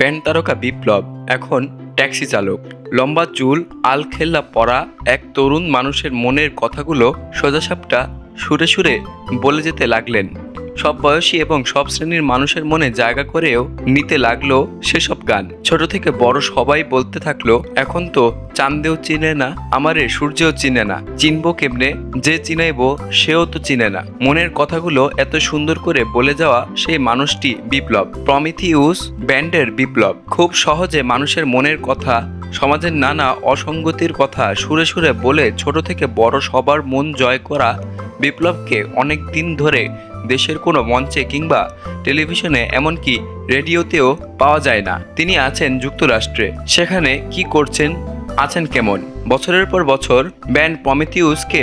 Band তারকা বিপ্লব, এখন taxi চালক। লম্বা চুল আলখেল্লা পরা এক তরুণ মানুষের মনের কথাগুলো সোজাসাপটা সুরে সুরে বলে যেতে লাগলেন। সব বয়সী এবং সব শ্রেণির মানুষের মনে জায়গা করেও নিতে লাগল সেসব গান। ছোট থেকে বড় সবাই বলতে থাকল, এখন তো চান্দেও চিনে না, আমারে সূর্যও চিনে না। চিনবো কেমনে? যে চিনাইবো, সেও তো চিনে না। মনের কথাগুলো এত সুন্দর করে বলে যাওয়া সেই মানুষটি বিপ্লব। প্রমিথিউস ব্যান্ডের বিপ্লব। খুব সহজে মানুষের মনের কথা, সমাজের নানা অসঙ্গতির কথা সুরে সুরে বলে ছোট থেকে বড় সবার মন জয় করা বিপ্লবকে অনেক দিন ধরে দেশের কোনো মঞ্চে কিংবা টেলিভিশনে এমনকি রেডিওতেও পাওয়া যায় না। তিনি আছেন যুক্তরাষ্ট্রে। সেখানে কি করছেন? আছেন কেমন? বছরের পর বছর ব্যান্ড প্রমিথিউসকে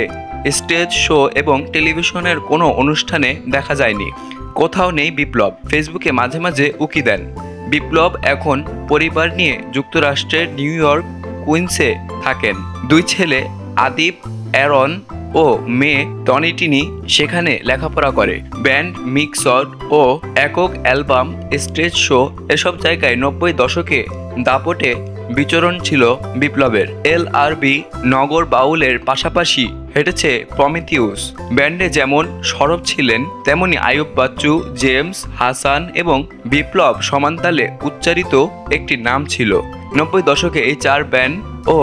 স্টেজ, শো এবং টেলিভিশনের কোনো অনুষ্ঠানে দেখা যায়নি। কোথাও নেই বিপ্লব। ফেসবুকে মাঝে মাঝে উকি দেন। বিপ্লব এখন পরিবার নিয়ে যুক্তরাষ্ট্রের নিউ ইয়র্ক কুইন্সে থাকেন। দুই ছেলে আদিপ অ্যারন ও মেয়ে টনিটিনি সেখানে লেখাপড়া করে। ব্যান্ড, মিক্সড ও একক অ্যালবাম, স্টেজ, শো এসব জায়গায় নব্বই দশকে দাপটে বিচরণ ছিল বিপ্লবের। এল আর বি নগর বাউলের পাশাপাশি হেঁটেছে প্রমিথিউস ব্যান্ডে যেমন সরব ছিলেন, তেমনি আয়ুব বাচ্চু, জেমস, হাসান এবং বিপ্লব সমান্তালে উচ্চারিত একটি নাম ছিল। নব্বই দশকে এই চার ব্যান্ড ও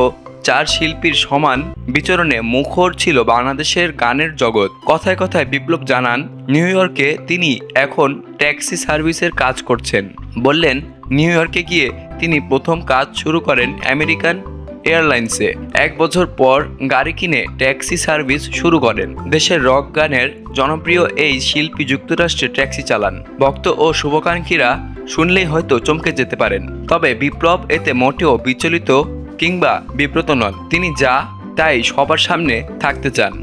চার শিল্পীর সমান বিচরণে মুখর ছিল বাংলাদেশের গানের জগৎ। কথায় কথায় বিপ্লব জানান, নিউ ইয়র্কে তিনি এখন ট্যাক্সি সার্ভিসের কাজ করছেন। বললেন, নিউ ইয়র্কে গিয়ে তিনি প্রথম কাজ শুরু করেন আমেরিকান এয়ারলাইন্সে। এক বছর পর গাড়ি কিনে ট্যাক্সি সার্ভিস শুরু করেন। দেশের রক গানের জনপ্রিয় এই শিল্পী যুক্তরাষ্ট্রে ট্যাক্সি চালান। ভক্ত ও শুভাকাঙ্ক্ষীরা শুনলেই হয়তো চমকে যেতে পারেন। তবে বিপ্লব এতে মোটেও বিচলিত কিংবা বিব্রত নন। তিনি যা, তাই সবার সামনে থাকতে চান।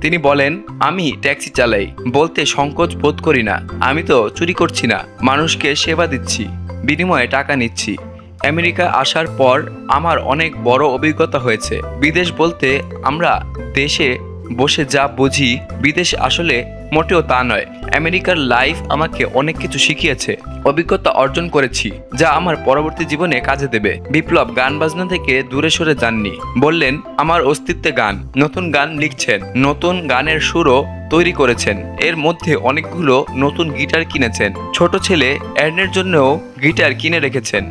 তিনি বলেন, আমি ট্যাক্সি চালাই, বলতে সংকোচ বোধ করি না। আমি তো চুরি করছি না, মানুষকে সেবা দিচ্ছি, বিনিময়ে টাকা নিচ্ছি। আমেরিকা আসার পর আমার অনেক বড় অভিজ্ঞতা হয়েছে। বিদেশ বলতে আমরা দেশে বসে যা বুঝি, বিদেশ আসলে মোটেও তা নয়। আমেরিকার লাইফ আমাকে অনেক কিছু শিখিয়েছে, অভিজ্ঞতা অর্জন করেছি, যা আমার পরবর্তী জীবনে কাজে দেবে। বিপ্লব গান বাজনা থেকে দূরে সরে যাননি। বললেন, আমার অস্তিত্বে গান, নতুন গান লিখছেন, নতুন গানের সুরও তৈরি করেছেন। এর মধ্যে অনেকগুলো নতুন গিটার কিনেছেন। ছোট ছেলে এর্নের জন্যও গিটার কিনে রেখেছেন।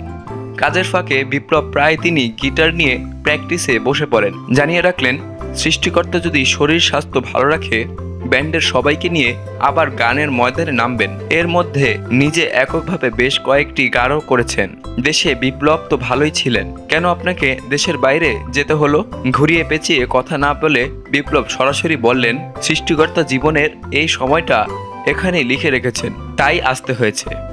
কাজের ফাঁকে বিপ্লব প্রায় তিনি গিটার নিয়ে প্র্যাকটিসে বসে পড়েন। জানিয়ে রাখলেন, সৃষ্টিকর্তা যদি শরীর স্বাস্থ্য ভালো রাখে ব্যান্ডের সবাইকে নিয়ে আবার গানের ময়দানে নামবেন। এর মধ্যে নিজে এককভাবে বেশ কয়েকটি গানও করেছেন। দেশে বিপ্লব তো ভালোই ছিলেন। কেন আপনাকে দেশের বাইরে যেতে হলো? ঘুরিয়ে পেঁচিয়ে কথা না বলে বিপ্লব সরাসরি বললেন, সৃষ্টিকর্তা জীবনের এই সময়টা এখানেই লিখে রেখেছেন। তাই আসতে হয়েছে।